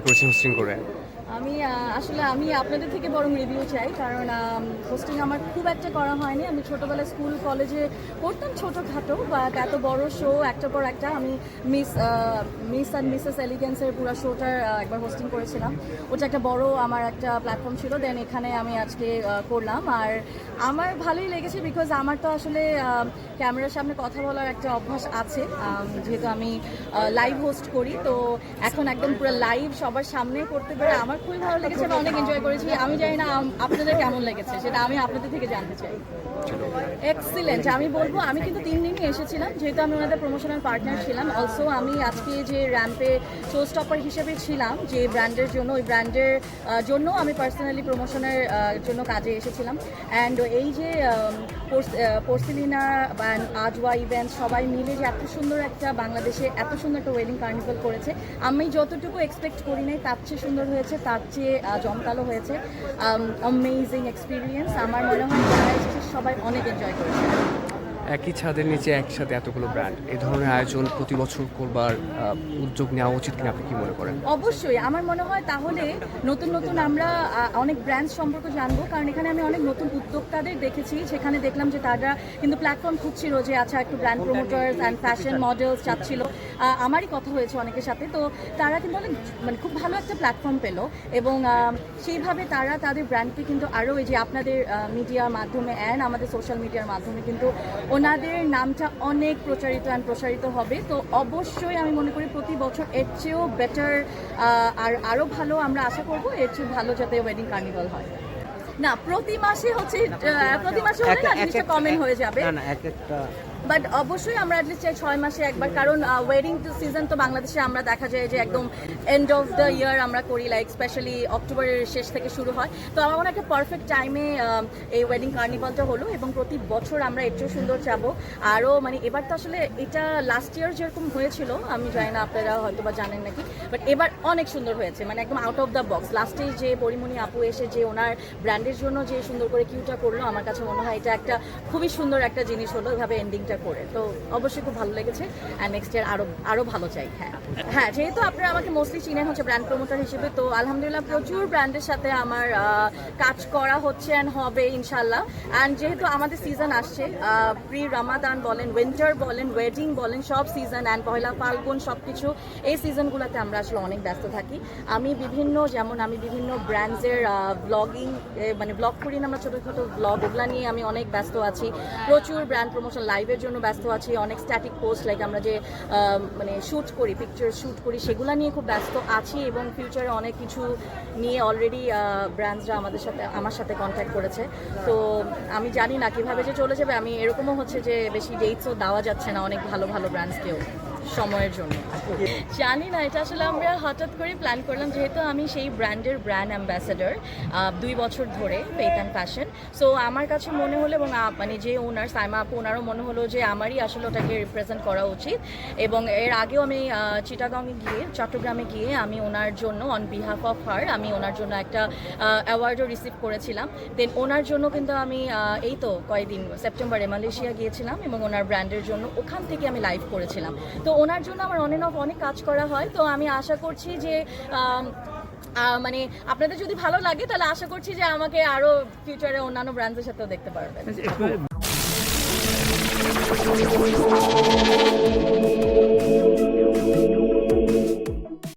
করেছেন হোস্টিং করে আমি আসলে আমি আপনাদের থেকে বরং রিভিউ চাই, কারণ হোস্টিং আমার খুব একটা করা হয়নি। আমি ছোটোবেলায় স্কুল কলেজে করতাম ছোটোখাটো বাট এত বড় শো একটার পর একটা আমি মিস মিস অ্যান্ড মিসেস এলিগেন্সের পুরো শোটার একবার হোস্টিং করেছিলাম। ওটা একটা বড় আমার একটা প্ল্যাটফর্ম ছিল দেন এখানে আমি আজকে করলাম। আর আমার ভালোই লেগেছে বিকজ আমার তো আসলে ক্যামেরার সামনে কথা বলার একটা অভ্যাস আছে। যেহেতু আমি লাইভ হোস্ট করি, তো এখন একদম পুরো লাইভ সবার সামনে করতে পেরে আমার খুবই ভালো লেগেছে আমি অনেক এনজয় করেছি। আমি জানি না আপনাদের কেমন লেগেছে, সেটা আমি আপনাদের থেকে জানতে চাই। এক্সিলেন্ট আমি বলব, আমি কিন্তু তিন দিনই এসেছিলাম, যেহেতু আমি ওনাদের প্রমোশনাল পার্টনার ছিলাম। অলসো আমি আজকে যে র্যাম্পে শো স্টপার হিসেবে ছিলাম, যে ব্র্যান্ডের জন্য, ওই ব্র্যান্ডের জন্য আমি পার্সোনালি প্রমোশনের জন্য কাজে এসেছিলাম। অ্যান্ড এই যে পোর্সিলিনা আজওয়া ইভেন্ট সবাই মিলে যে এত সুন্দর একটা বাংলাদেশে এত সুন্দর একটা ওয়েডিং কার্নিভাল করেছে, আমি যতটুকু এক্সপেক্ট করি নাই, তার চেয়ে সুন্দর হয়েছে তার চেয়ে জমকালো হয়েছে। অ্যামেজিং এক্সপিরিয়েন্স আমার মনে হয় যারা এসেছে, সবাই অনেক এনজয় করেছে। একই ছাদের নিচে একসাথে এতগুলো ব্র্যান্ড এই ধরনের আয়োজন প্রতি বছর করবার উদ্যোগ নেওয়া উচিত কিনা আপনি কি মনে করেন? অবশ্যই। আমার মনে হয় তাহলে নতুন নতুন আমরা অনেক ব্র্যান্ড সম্পর্কে জানব। কারণ এখানে আমি অনেক নতুন উদ্যোক্তাদের দেখেছি। সেখানে দেখলাম যে তারা কিন্তু প্ল্যাটফর্ম খুঁজছিল যে আচ্ছা একটু brand promoters and fashion models চাচ্ছিল। আমারই কথা হয়েছে অনেকের সাথে। তো তারা কিন্তু অনেক মানে খুব ভালো একটা প্ল্যাটফর্ম পেল এবং সেইভাবে তারা তাদের ব্র্যান্ডকে কিন্তু আরও এই যে আপনাদের মিডিয়ার মাধ্যমে অ্যান্ড আমাদের সোশ্যাল মিডিয়ার মাধ্যমে কিন্তু ওনাদের নামটা অনেক প্রচারিত অ্যান্ড প্রসারিত হবে। তো অবশ্যই আমি মনে করি প্রতি বছর এর চেয়েও বেটার আর আরও ভালো আমরা আশা করব এর চেয়ে ভালো যাতে ওয়েডিং কার্নিভাল হয়। না প্রতি মাসে হচ্ছে প্রতি মাসে হলে না জিনিসটা হয়ে যাবে। না না এক একটা বাট অবশ্যই আমরা অ্যাটলিস্ট ছয় মাসে একবার, কারণ ওয়েডিং সিজন তো বাংলাদেশে আমরা দেখা যায় যে একদম এন্ড অফ দ্য ইয়ার আমরা করি লাইক স্পেশালি অক্টোবরের শেষ থেকে শুরু হয়। তো আমার মনে একটা পারফেক্ট টাইমে এই ওয়েডিং কার্নিভালটা হলো এবং প্রতি বছর আমরা এর চেয়েও সুন্দর যাব। আরও মানে এবার তো আসলে এটা লাস্ট ইয়ার যেরকম হয়েছিল, আমি জানি না আপনারা হয়তো বা জানেন নাকি বাট এবার অনেক সুন্দর হয়েছে মানে একদম আউট অফ দ্য বক্স লাস্টে যে পরিমণি আপু এসে যে ওনার ব্র্যান্ডের জন্য যে সুন্দর করে কিউটা করল, আমার কাছে মনে হয় এটা একটা খুবই সুন্দর একটা জিনিস হলো এভাবে এন্ডিংটা করে তো অবশ্যই খুব ভালো লেগেছে অ্যান্ড নেক্সট ইয়ার আরও আরও ভালো চাই হ্যাঁ। হ্যাঁ যেহেতু আপনারা আমাকে মোস্টলি চিনেন হচ্ছে ব্র্যান্ড প্রমোটার হিসেবে, তো আলহামদুলিল্লাহ প্রচুর ব্র্যান্ডের সাথে আমার কাজ করা হচ্ছে অ্যান্ড হবে ইনশাল্লাহ অ্যান্ড যেহেতু আমাদের সিজন আসছে প্রি রামাদান বলেন উইন্টার বলেন ওয়েডিং বলেন, সব সিজন অ্যান্ড পয়লা ফাল্গুন সব কিছু এই সিজনগুলোতে আমরা আসলে অনেক ব্যস্ত থাকি। আমি বিভিন্ন, যেমন আমি বিভিন্ন ব্র্যান্ডসের ব্লগিং মানে ব্লগ করি না আমরা ছোটো ছোটো ব্লগ ওগুলা নিয়ে আমি অনেক ব্যস্ত আছি। প্রচুর ব্র্যান্ড প্রমোশন লাইভের জন্য ব্যস্ত আছি, অনেক স্ট্যাটিক পোস্ট লাইক আমরা যে মানে শ্যুট করি পিকচার শ্যুট করি, সেগুলো নিয়ে খুব ব্যস্ত আছি এবং ফিউচারে অনেক কিছু নিয়ে অলরেডি ব্র্যান্ডসরা আমাদের সাথে, আমার সাথে কন্ট্যাক্ট করেছে। তো আমি জানি না কীভাবে যে চলে যাবে, আমি এরকমও হচ্ছে যে বেশি ডেটসও দেওয়া যাচ্ছে না অনেক ভালো ভালো ব্র্যান্ডসকেও সময়ের জন্য। জানি না, এটা আসলে আমরা হঠাৎ করে প্ল্যান করলাম, যেহেতু আমি সেই ব্র্যান্ডের ব্র্যান্ড অ্যাম্বাসেডর দুই বছর ধরে ফেথ অ্যান্ড ফ্যাশন সো আমার কাছে মনে হলো এবং মানে যে ওনার সাইমা আপু, ওনারও মনে হলো যে আমারই আসলে ওটাকে রিপ্রেজেন্ট করা উচিত। এবং এর আগেও আমি চিটাগংয়ে গিয়ে, চট্টগ্রামে গিয়ে আমি ওনার জন্য অন বিহাফ অফ হার আমি ওনার জন্য একটা অ্যাওয়ার্ডও রিসিভ করেছিলাম। দেন ওনার জন্য কিন্তু আমি এই তো কয়েকদিন সেপ্টেম্বরে মালয়েশিয়া গিয়েছিলাম এবং ওনার ব্র্যান্ডের জন্য ওখান থেকে আমি লাইভ করেছিলাম। তো ওনার জন্য আমার অন অফ অনেক কাজ করা হয়। তো আমি আশা করছি যে মানে আপনাদের যদি ভালো লাগে, তাহলে আশা করছি যে আমাকে আরও ফিউচারে অন্যান্য ব্র্যান্ডের সাথেও দেখতে পারবেন। Thank you.